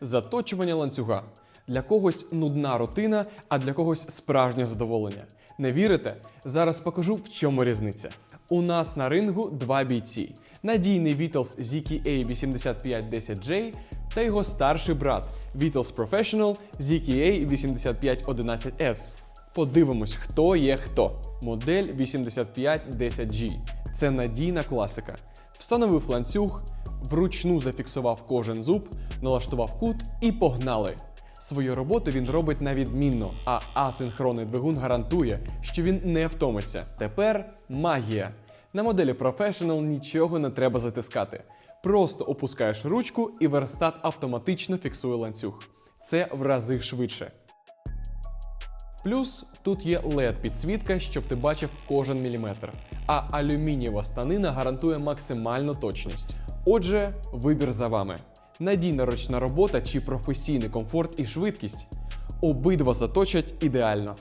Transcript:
Заточування ланцюга. Для когось нудна рутина, а для когось справжнє задоволення. Не вірите? Зараз покажу, в чому різниця. У нас на рингу два бійці: надійний Beatles ZKA 8510J та його старший брат Beatles Professional ZKA 8511S. Подивимось, хто є хто. Модель 8510G. Це надійна класика. Встановив ланцюг, вручну зафіксував кожен зуб, налаштував кут і погнали. Свою роботу він робить на відмінно, а асинхронний двигун гарантує, що він не втомиться. Тепер магія. На моделі Professional нічого не треба затискати. Просто опускаєш ручку і верстат автоматично фіксує ланцюг. Це в рази швидше. Плюс тут є led підсвітка, щоб ти бачив кожен міліметр. А алюмінієва станина гарантує максимальну точність. Отже, вибір за вами: надійна ручна робота чи професійний комфорт і швидкість. Обидва заточать ідеально.